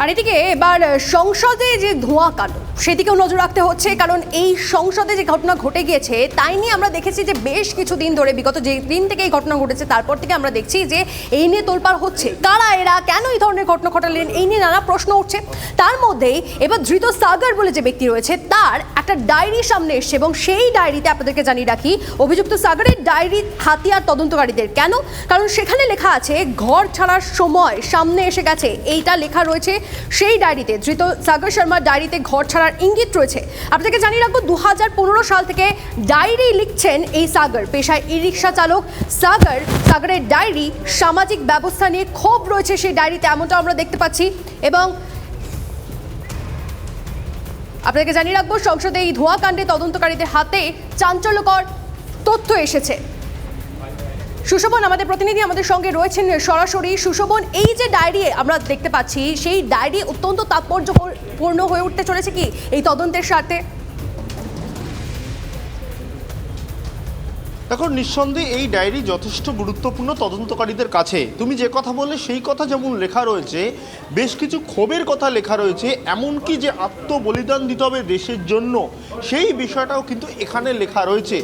আর এদিকে এবার সংসদে যে ধোঁয়া কালো, সেদিকেও নজর রাখতে হচ্ছে, কারণ এই সংসদে যে ঘটনা ঘটে গিয়েছে, তাই নিয়ে আমরা দেখেছি যে বেশ কিছুদিন ধরে, বিগত যে দিন থেকে এই ঘটনা ঘটেছে, তারপর থেকে আমরা দেখছি যে এই নিয়ে তোলপাড় হচ্ছে। কারা এরা? কেন এই ধরনের ঘটনা ঘটালেন? এই নিয়ে নানা প্রশ্ন উঠছে। তার মধ্যেই এবার ধৃত সাগর বলে যে ব্যক্তি রয়েছে, তার একটা ডায়েরি সামনে এসছে এবং সেই ডায়েরিতে আপনাদেরকে জানিয়ে রাখি, অভিযুক্ত সাগরের ডায়েরি হাতিয়ার তদন্তকারীদের। কেন? কারণ সেখানে লেখা আছে, ঘর ছাড়ার সময় সামনে এসে গেছে। এইটা লেখা রয়েছে সেই ডায়েরিতে, ধৃত সাগর শর্মার ডায়েরিতে ঘর ছাড়ার ইঙ্গিত রয়েছে। আপনাদেরকে জানিয়ে রাখব দু হাজার পনেরো সাল থেকে ডায়েরি লিখছেন এই সাগর। পেশায় ই রিক্সা চালক, সাগর, সাগরের ডায়েরি, সামাজিক ব্যবস্থা নিয়ে ক্ষোভ রয়েছে সেই ডায়েরিতে এমনটা আমরা দেখতে পাচ্ছি। এবং আপনাদেরকে জানিয়ে রাখব, সংসদে এই ধোঁয়া কাণ্ডে তদন্তকারীদের হাতে চাঞ্চল্যকর তথ্য এসেছে। সুশোভন, আমাদের প্রতিনিধি আমাদের সঙ্গে রয়েছেন সরাসরি। সুশোভন, এই যে ডায়েরি আমরা দেখতে পাচ্ছি, সেই ডায়েরি অত্যন্ত তাৎপর্যপূর্ণ হয়ে উঠতে চলেছে কি এই তদন্তের স্বার্থে? দেখো নিঃসন্দেহে এই ডায়েরি যথেষ্ট গুরুত্বপূর্ণ তদন্তকারীদের কাছে। তুমি যে কথা বললে, সেই কথা যেমন লেখা রয়েছে, বেশ কিছু ক্ষোভের কথা লেখা রয়েছে, এমনকি যে আত্মবলিদান দিতে হবে দেশের জন্য, সেই বিষয়টাও কিন্তু এখানে লেখা রয়েছে।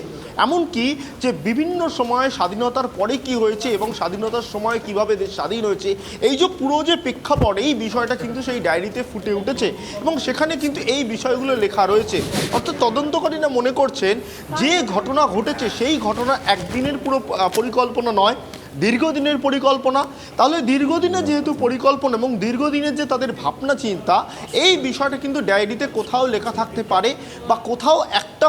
এমনকি যে বিভিন্ন সময়ে স্বাধীনতার পরে কি হয়েছে এবং স্বাধীনতার সময় কীভাবে দেশ স্বাধীন হয়েছে, এই যে পুরো যে প্রেক্ষাপট, এই বিষয়টা কিন্তু সেই ডায়েরিতে ফুটে উঠেছে এবং সেখানে কিন্তু এই বিষয়গুলো লেখা রয়েছে। অর্থাৎ তদন্তকারীরা মনে করছেন, যে ঘটনা ঘটেছে সেই ঘটনা একদিনের পুরো পরিকল্পনা নয় দীর্ঘদিনের পরিকল্পনা তাহলে দীর্ঘদিনের যেহেতু পরিকল্পনা এবং দীর্ঘদিনের যে তাদের ভাবনা চিন্তা এই বিষয়টা কিন্তু ডায়েরিতে কোথাও লেখা থাকতে পারে বা কোথাও একটা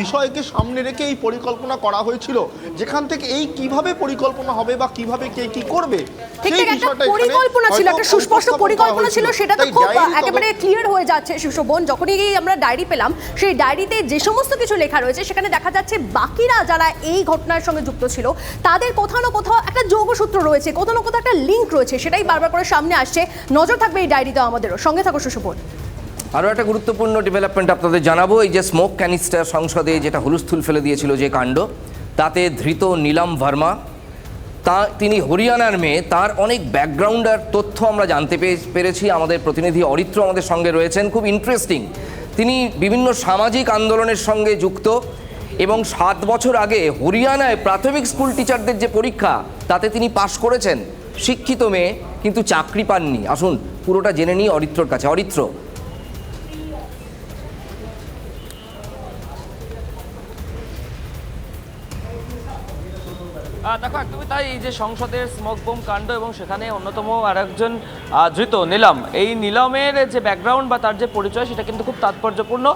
বিষয়কে সামনে রেখে এই পরিকল্পনা করা হয়েছিল। যেখান থেকে এই কীভাবে পরিকল্পনা হবে বা কীভাবে কে কি করবে সেই বিষয়টা পরিকল্পনা ছিল একটা সুস্পষ্ট পরিকল্পনা ছিল সেটা তো খুব একেবারে ক্লিয়ার হয়ে যাচ্ছে সুশোভন। যখনই আমরা ডায়েরি পেলাম সেই ডায়েরিতে যে সমস্ত কিছু লেখা রয়েছে সেখানে দেখা যাচ্ছে বাকিরা যারা এই ঘটনার সঙ্গে যুক্ত ছিল তাদের কোথাও না কোথাও একটা যোগসূত্র রয়েছে, কোথাও না কোথাও একটা লিঙ্ক রয়েছে, সেটাই বারবার করে সামনে আসছে। নজর থাকবে এই ডায়েরিতে আমাদেরও। সঙ্গে থাকো সুশোভন। আরও একটা গুরুত্বপূর্ণ ডেভেলপমেন্ট আপনাদের জানাব, এই যে স্মোক ক্যানিস্টার সংসদে যেটা হুলস্থুল ফেলে দিয়েছিল যে কাণ্ড, তাতে ধৃত নীলাম ভার্মা, তা তিনি হরিয়ানার মেয়ে, তার অনেক ব্যাকগ্রাউন্ড আর তথ্য আমরা জানতে পেয়ে- পেরেছি। আমাদের প্রতিনিধি অরিত্র আমাদের সঙ্গে রয়েছেন, খুব ইন্টারেস্টিং তিনি বিভিন্ন সামাজিক আন্দোলনের সঙ্গে যুক্ত। এবং সাত বছর আগে হরিয়ানায় প্রাথমিক স্কুল টিচারদের যে পরীক্ষা, তাতে তিনি পাশ করেছেন। শিক্ষিত মেয়ে, কিন্তু চাকরি পাননি। আসুন, পুরোটা জেনে নিই অরিত্রর কাছে। অরিত্র দেখো একদমই তাই এই যে সংসদের স্মোক বোম কাণ্ড এবং সেখানে অন্যতম আরেকজন আহ, ধৃত নিলাম। এই নিলামের যে ব্যাকগ্রাউন্ড বা তার যে পরিচয় সেটা কিন্তু খুব তাৎপর্যপূর্ণ।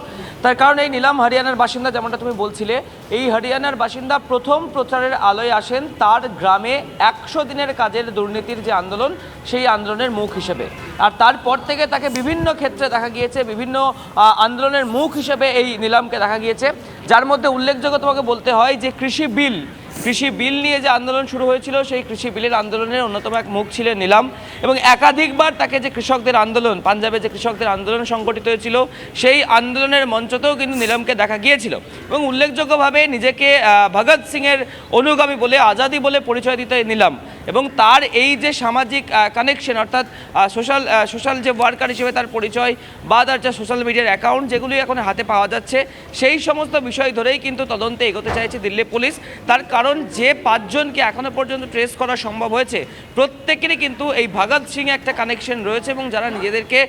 তার কারণ এই নিলাম হরিয়ানার বাসিন্দা যেমনটা তুমি বলছিলে এই হরিয়ানার বাসিন্দা প্রথম প্রচারের আলোয় আসেন তার গ্রামে একশো দিনের কাজের দুর্নীতির যে আন্দোলন সেই আন্দোলনের মুখ হিসেবে। আর তারপর থেকে তাকে বিভিন্ন ক্ষেত্রে দেখা গিয়েছে বিভিন্ন আন্দোলনের মুখ হিসেবে এই নিলামকে দেখা গিয়েছে। যার মধ্যে উল্লেখযোগ্য তোমাকে বলতে হয় যে কৃষি বিল কৃষি বিল নিয়ে যে আন্দোলন শুরু হয়েছিল, সেই কৃষি বিলের আন্দোলনের অন্যতম এক মুখ ছিলেন নিলাম এবং একাধিকবার তাকে যে কৃষকদের আন্দোলন, পাঞ্জাবে যে কৃষকদের আন্দোলন সংগঠিত হয়েছিল, সেই আন্দোলনের মঞ্চতেও কিন্তু নিলামকে দেখা গিয়েছিল এবং উল্লেখযোগ্যভাবে নিজেকে ভগৎ সিংয়ের অনুগামী বলে, আজাদি বলে পরিচয় দিতে নিলাম। এবং তার এই যে সামাজিক কানেকশন অর্থাৎ সোশ্যাল সোশ্যাল যে ওয়ার্কার হিসেবে তার পরিচয় বা তার যে সোশ্যাল মিডিয়ার অ্যাকাউন্ট যেগুলি এখন হাতে পাওয়া যাচ্ছে, সেই সমস্ত বিষয় ধরেই কিন্তু তদন্তে এগোতে চাইছে দিল্লি পুলিশ। তার কারণ যে পাঁচজনকে এখনও পর্যন্ত ট্রেস করা সম্ভব হয়েছে, প্রত্যেকেরই কিন্তু এই ভগৎ সিং একটা কানেকশন রয়েছে এবং যারা নিজেদেরকে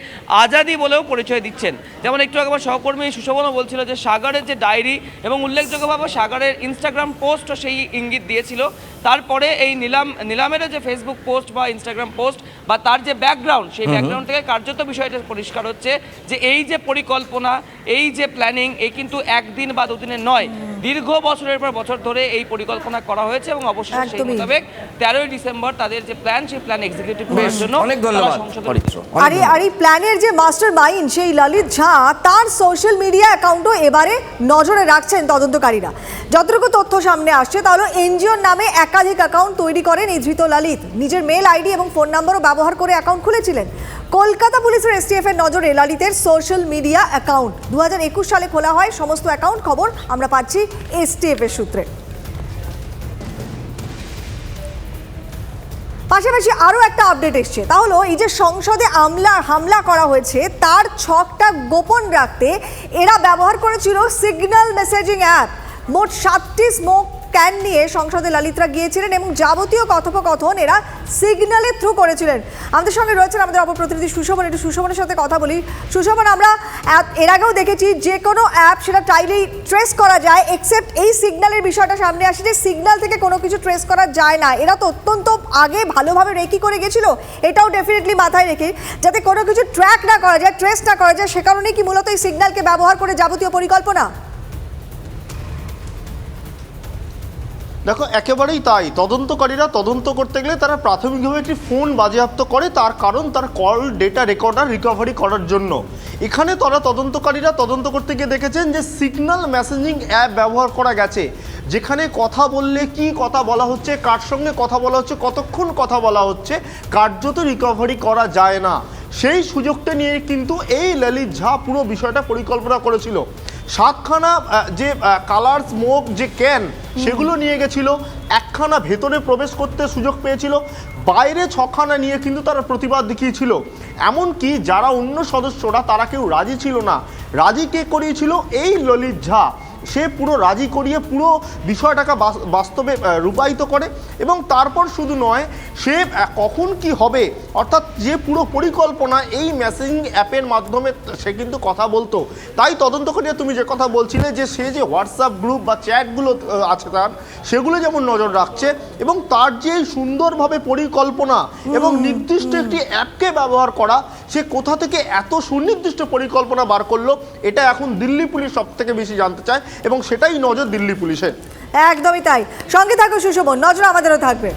আজাদি বলেও পরিচয় দিচ্ছেন। যেমন একটু আগে আমার সহকর্মী সুশোভনও বলছিল যে সাগরের যে ডায়েরি এবং উল্লেখযোগ্যভাবে সাগরের ইনস্টাগ্রাম পোস্টও সেই ইঙ্গিত দিয়েছিল। তারপরে এই নিলাম নিলাম নিলামেরও যে ফেসবুক পোস্ট বা ইনস্টাগ্রাম পোস্ট বা তার যে ব্যাকগ্রাউন্ড সেই ব্যাকগ্রাউন্ড থেকে কার্যত বিষয়টা পরিষ্কার হচ্ছে যে এই যে পরিকল্পনা এই যে প্ল্যানিং এই কিন্তু একদিন বা দুদিনের নয়। দীর্ঘ বছরের পর বছর ধরে এই পরিকল্পনা করা হয়েছে এবং অবশ্যই সেই মোতাবেক তেরোই ডিসেম্বর তাদের যে প্ল্যান সেই প্ল্যান এক্সিকিউটিভ করার জন্য অনেক ধন্যবাদ আর এই আর এই প্ল্যানের যে মাস্টার মাইন্ড সেই ললিত ঝা তার সোশ্যাল মিডিয়া অ্যাকাউন্টও এবারে নজরে রাখছেন তদন্তকারীরা। যতটুকু তথ্য সামনে আসছে তাহলে এনজিওর নামে একাধিক অ্যাকাউন্ট তৈরি করেন এই ধৃত ললিত। নিজের মেল আইডি এবং ফোন নাম্বারও ব্যবহার করে অ্যাকাউন্ট খুলেছিলেন। কলকাতা পুলিশের এসটিএফ এর নজরে ললিতের সোশ্যাল মিডিয়া অ্যাকাউন্ট দু একুশ সালে খোলা হয়, সমস্ত অ্যাকাউন্ট খবর আমরা পাচ্ছি এসটিএফ এর সূত্রে। পাশাপাশি আরও একটা আপডেট এসছে। তা হলো, এই যে সংসদে আমলা হামলা করা হয়েছে, তার ছকটা গোপন রাখতে এরা ব্যবহার করেছিল সিগন্যাল মেসেজিং অ্যাপ মোট সাতটি স্মোক ক্যান নিয়ে সংসদে ললিতরা গিয়েছিলেন এবং যাবতীয় কথোপকথন এরা সিগন্যালের থ্রু করেছিলেন। আমাদের সঙ্গে রয়েছেন আমাদের অপর প্রতিনিধি সুশোভন। একটু সুশোভনের সাথে কথা বলি। সুশোভন, আমরা এর আগেও দেখেছি যে কোনো অ্যাপ সেটা টাইলেই ট্রেস করা যায় এক্সেপ্ট এই সিগন্যালের বিষয়টা সামনে আসে যে সিগন্যাল থেকে কোনো কিছু ট্রেস করা যায় না। এরা তো অত্যন্ত আগে ভালোভাবে রেকি করে গেছিল, এটাও ডেফিনেটলি মাথায় রেখে, যাতে কোনো কিছু ট্র্যাক না করা যায় ট্রেস না করা যায়, সে কারণেই কি মূলত এই সিগন্যালকে ব্যবহার করে যাবতীয় পরিকল্পনা? দেখো, একেবারেই তাই। তদন্তকারীরা তদন্ত করতে গেলে তারা প্রাথমিকভাবে একটি ফোন বাজেয়াপ্ত করে, তার কারণ তার কল, ডেটা রেকর্ডার রিকভারি করার জন্য। এখানে তারা তদন্তকারীরা তদন্ত করতে গিয়ে দেখেছেন যে সিগন্যাল মেসেজিং অ্যাপ ব্যবহার করা গেছে, যেখানে কথা বললে কি কথা বলা হচ্ছে, কার সঙ্গে কথা বলা হচ্ছে, কতক্ষণ কথা বলা হচ্ছে, কার্যত রিকভারি করা যায় না। সেই সুযোগটা নিয়ে কিন্তু এই ললিত ঝা পুরো বিষয়টা পরিকল্পনা করেছিল। সাতখানা যে কালার স্মোক যে ক্যান সেগুলো নিয়ে গেছিল। একখানা ভেতরে প্রবেশ করতে সুযোগ পেয়েছিল। বাইরে ছখানা নিয়ে কিন্তু তারা প্রতিবাদ দেখিয়েছিল। এমনকি যারা অন্য সদস্যরা, তারা কেউ রাজি ছিল না। রাজি কে করিয়েছিল? এই ললিত ঝা সে পুরো রাজি করিয়ে পুরো বিষয়টাকে বাস্তবে রূপায়িত করে এবং তারপর শুধু নয় সে কখন কি হবে অর্থাৎ যে পুরো পরিকল্পনা এই মেসেজিং অ্যাপের মাধ্যমে সে কিন্তু কথা বলতো তাই তদন্তকারীরা তুমি যে কথা বলছিলে যে সে যে হোয়াটসঅ্যাপ গ্রুপ বা চ্যাটগুলো আছে তার সেগুলো যেমন নজর রাখছে এবং তার যে সুন্দরভাবে পরিকল্পনা এবং নির্দিষ্ট একটি অ্যাপকে ব্যবহার করা সে কোথা থেকে এত সুনির্দিষ্ট পরিকল্পনা বার করল এটা এখন দিল্লি পুলিশ সব থেকে বেশি জানতে চায়। এবং সেটাই নজর দিল্লি পুলিশের। একদমই তাই। সঙ্গে থাকো সুশোভন নজর আমাদেরও থাকবে।